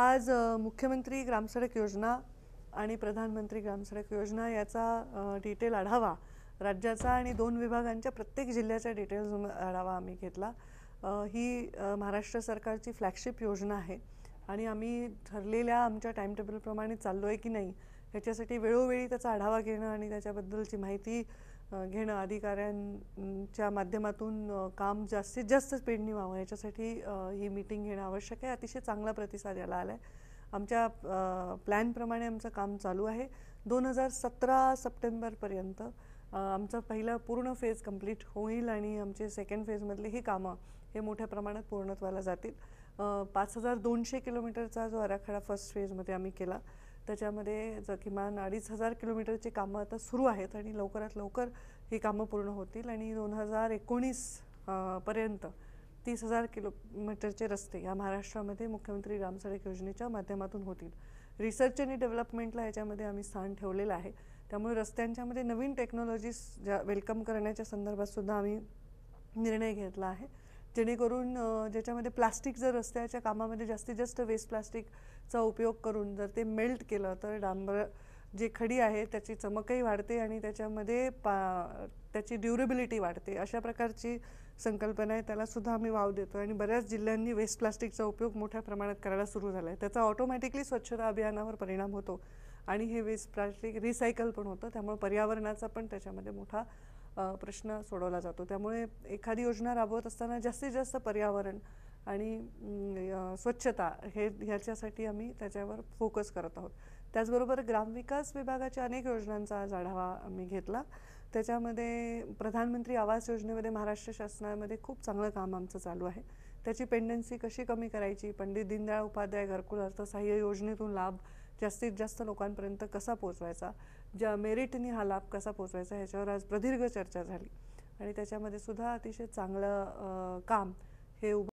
आज मुख्यमंत्री ग्रामसडक योजना आणि प्रधानमंत्री ग्रामसडक योजना याचा डिटेल आढावा राज्याचा आणि दोन विभागांच्या प्रत्येक जिल्ह्याचा डिटेल्स आढावा आम्ही घेतला. ही महाराष्ट्र सरकारची फ्लॅगशिप योजना आहे आणि आम्ही ठरलेल्या आमच्या टाईमटेबलप्रमाणे चाललो आहे की नाही ह्याच्यासाठी वेळोवेळी त्याचा आढावा घेणं आणि त्याच्याबद्दलची माहिती घेणं अधिकाऱ्यांच्या माध्यमातून काम जास्तीत जास्त स्पीडनी व्हावं. याच्यासाठी ही मीटिंग घेणं आवश्यक आहे. अतिशय चांगला प्रतिसाद याला आला आहे आमच्या प्लॅनप्रमाणे आमचं काम चालू आहे. दोन हजार सतरा सप्टेंबरपर्यंत आमचा पहिला पूर्ण फेज कंप्लीट होईल आणि आमचे सेकंड फेजमधले ही कामं हे मोठ्या प्रमाणात पूर्णत्वाला जातील. पाच हजार दोनशे किलोमीटरचा जो आराखडा फर्स्ट फेजमध्ये आम्ही केला त्याच्यामध्ये ज किमान अडीच हजार किलोमीटरची कामं आता सुरू आहेत आणि लवकरात लवकर ही कामं पूर्ण होतील आणि दोन हजार एकोणीस पर्यंत तीस हजार किलोमीटरचे रस्ते या महाराष्ट्रामध्ये मुख्यमंत्री ग्रामसडक योजनेच्या माध्यमातून होतील. रिसर्च आणि डेव्हलपमेंटला याच्यामध्ये आम्ही स्थान ठेवलेलं आहे. त्यामुळे रस्त्यांच्यामध्ये नवीन टेक्नॉलॉजीज ज्या वेलकम करण्याच्या संदर्भात सुद्धा आम्ही निर्णय घेतला आहे. जेणेकरून ज्याच्यामध्ये प्लास्टिक जर रस्त्याच्या कामामध्ये जास्तीत जास्त वेस्ट प्लास्टिकचा उपयोग करून जर ते मेल्ट केलं तर डांबर जे खडी आहे त्याची चमकही वाढते आणि त्याच्यामध्ये पा त्याची ड्युरेबिलिटी वाढते. अशा प्रकारची संकल्पना आहे त्यालासुद्धा आम्ही वाव देतो. आणि बऱ्याच जिल्ह्यांनी वेस्ट प्लास्टिकचा उपयोग मोठ्या प्रमाणात करायला सुरू झाला आहे त्याचा ऑटोमॅटिकली स्वच्छता अभियानावर परिणाम होतो. आणि हे वेस्ट प्लास्टिक रिसायकल पण होतं त्यामुळे पर्यावरणाचा पण त्याच्यामध्ये मोठा प्रश्न सोडवला जातो. त्यामुळे एखादी योजना राबवत असताना जास्तीत जास्त पर्यावरण आणि स्वच्छता हे ह्याच्यासाठी आम्ही त्याच्यावर फोकस करत आहोत. त्याचबरोबर ग्रामविकास विभागाच्या अनेक योजनांचा आज आढावा आम्ही घेतला. त्याच्यामध्ये प्रधानमंत्री आवास योजनेमध्ये महाराष्ट्र शासनामध्ये खूप चांगलं काम आमचं चालू आहे. त्याची पेंडन्सी कशी कमी करायची? पंडित दीनदयाळ उपाध्याय घरकुल अर्थसहाय्य योजनेतून लाभ जास्तीत जास्त लोकांपर्यंत कसा पोचवायचा ज्या मेरिटनी हा लाभ कसा पोचवायचा ह्याच्यावर आज प्रदीर्घ चर्चा झाली. आणि त्याच्यामध्ये सुद्धा अतिशय चांगलं काम हे उभं